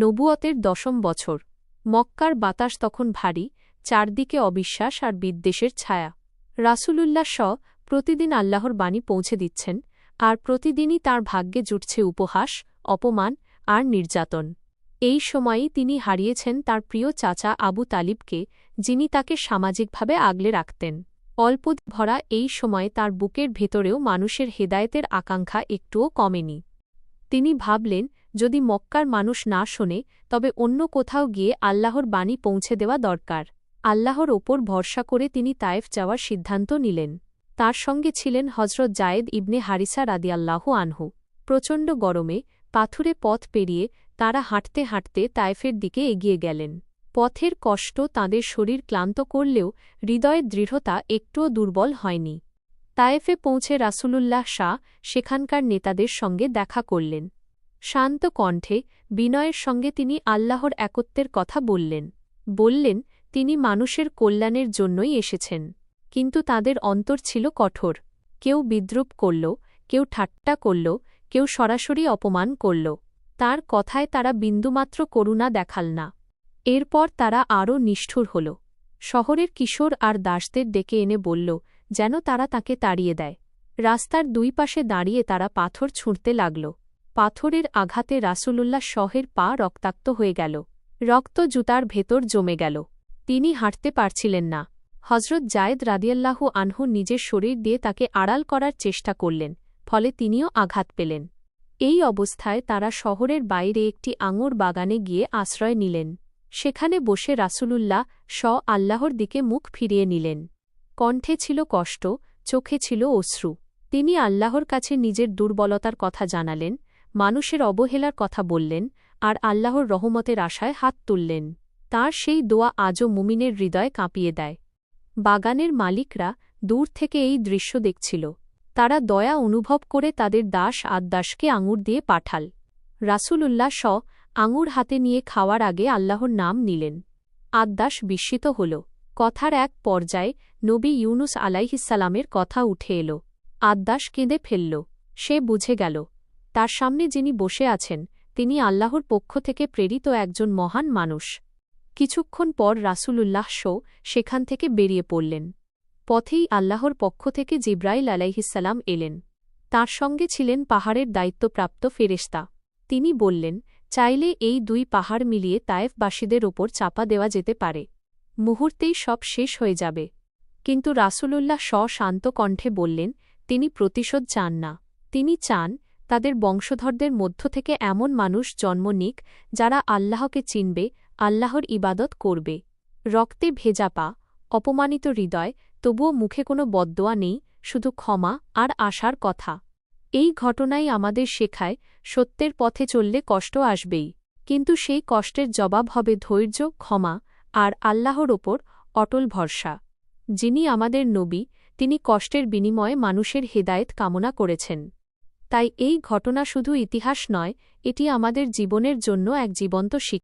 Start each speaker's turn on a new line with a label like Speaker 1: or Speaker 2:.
Speaker 1: নবুয়তের দশম বছর। মক্কার বাতাস তখন ভারী, চারদিকে অবিশ্বাস আর বিদ্বেষের ছায়া। রাসুলুল্লাহ স প্রতিদিন আল্লাহর বাণী পৌঁছে দিচ্ছেন, আর প্রতিদিনই তার ভাগ্যে জুটছে উপহাস, অপমান আর নির্যাতন। এই সময়েই তিনি হারিয়েছেন তার প্রিয় চাচা আবু তালিবকে, যিনি তাকে সামাজিকভাবে আগলে রাখতেন। অল্প ভরা এই সময়ে তার বুকের ভেতরেও মানুষের হেদায়েতের আকাঙ্ক্ষা একটুও কমেনি। তিনি ভাবলেন, যদি মক্কার মানুষ না শোনে, তবে অন্য কোথাও গিয়ে আল্লাহর বাণী পৌঁছে দেওয়া দরকার। আল্লাহর ওপর ভরসা করে তিনি তায়েফ যাওয়ার সিদ্ধান্ত নিলেন। তার সঙ্গে ছিলেন হজরত জায়েদ ইবনে হারিসা রাদিয়াল্লাহু আনহু। প্রচণ্ড গরমে, পাথুরে পথ পেরিয়ে তারা হাঁটতে হাঁটতে তায়েফের দিকে এগিয়ে গেলেন। পথের কষ্ট তাদের শরীর ক্লান্ত করলেও হৃদয়ের দৃঢ়তা একটুও দুর্বল হয়নি। তায়েফে পৌঁছে রাসূলুল্লাহ শাহ সেখানকার নেতাদের সঙ্গে দেখা করলেন। শান্ত কণ্ঠে বিনয়ের সঙ্গে তিনি আল্লাহর একত্বের কথা বললেন। বললেন, তিনি মানুষের কল্যাণের জন্যই এসেছেন, কিন্তু তাদের অন্তর ছিল কঠোর। কেউ বিদ্রুপ করল, কেউ ঠাট্টা করল, কেউ সরাসরি অপমান করল। তার কথায় তারা বিন্দুমাত্র করুণা দেখাল না। এরপর তারা আরও নিষ্ঠুর হল। শহরের কিশোর আর দাসদের ডেকে এনে বলল যেন তারা তাকে তাড়িয়ে দেয়। রাস্তার দুই পাশে দাঁড়িয়ে তারা পাথর ছুঁড়তে লাগল। পাথরের আঘাতে রাসূলুল্লাহ শহের পা রক্তাক্ত হয়ে গেল। রক্ত জুতার ভেতর জমে গেল। তিনি হাঁটতে পারছিলেন না। হজরত জায়েদ রাদিয়াল্লাহু আনহু নিজের শরীর দিয়ে তাকে আড়াল করার চেষ্টা করলেন, ফলে তিনিও আঘাত পেলেন। এই অবস্থায় তারা শহরের বাইরে একটি আঙুর বাগানে গিয়ে আশ্রয় নিলেন। সেখানে বসে রাসূলুল্লাহ স আল্লাহর দিকে মুখ ফিরিয়ে নিলেন। কণ্ঠে ছিল কষ্ট, চোখে ছিল অশ্রু। তিনি আল্লাহর কাছে নিজের দুর্বলতার কথা জানালেন, মানুষের অবহেলার কথা বললেন, আর আল্লাহর রহমতের আশায় হাত তুললেন। তার সেই দোয়া আজও মুমিনের হৃদয় কাঁপিয়ে দেয়। বাগানের মালিকরা দূর থেকে এই দৃশ্য দেখছিল। তারা দয়া অনুভব করে তাদের দাস আদদাসকে আঙুর দিয়ে পাঠাল। রাসূলুল্লাহ স আঙুর হাতে নিয়ে খাওয়ার আগে আল্লাহর নাম নিলেন। আদদাস বিস্মিত হল। কথার এক পর্যায়ে নবী ইউনুস আলাইহিসালামের কথা উঠে এল। আদ্দাস কেঁদে ফেলল। সে বুঝে গেল, তার সামনে যিনি বসে আছেন, তিনি আল্লাহর পক্ষ থেকে প্রেরিত একজন মহান মানুষ। কিছুক্ষণ পর রাসূলুল্লাহ শো সেখান থেকে বেরিয়ে পড়লেন। পথেই আল্লাহর পক্ষ থেকে জিব্রাইল আলাইহিসাল্লাম এলেন। তার সঙ্গে ছিলেন পাহাড়ের দায়িত্বপ্রাপ্ত ফেরেস্তা তিনি বললেন, চাইলে এই দুই পাহাড় মিলিয়ে তায়েফবাসীদের ওপর চাপা দেওয়া যেতে পারে। মুহূর্তেই সব শেষ হয়ে যাবে। কিন্তু রাসূলুল্লাহ স শান্ত কণ্ঠে বললেন, তিনি প্রতিশোধ চান না। তিনি চান, তাদের বংশধরদের মধ্য থেকে এমন মানুষ জন্ম নিক, যারা আল্লাহকে চিনবে, আল্লাহর ইবাদত করবে। রক্তে ভেজা পা, অপমানিত হৃদয়, তবুও মুখে কোনো বদদোয়া নেই, শুধু ক্ষমা আর আশার কথা। এই ঘটনাই আমাদের শেখায়, সত্যের পথে চললে কষ্ট আসবেই। কিন্তু সেই কষ্টের জবাব হবে ধৈর্য, ক্ষমা আর আল্লাহর ওপর অটল ভরসা। যিনি আমাদের নবী, তিনি কষ্টের বিনিময়ে মানুষের হেদায়েত কামনা করেছেন। তাই এই ঘটনা শুধু ইতিহাস নয়, এটি আমাদের জীবনের জন্য এক জীবন্ত শিক্ষা।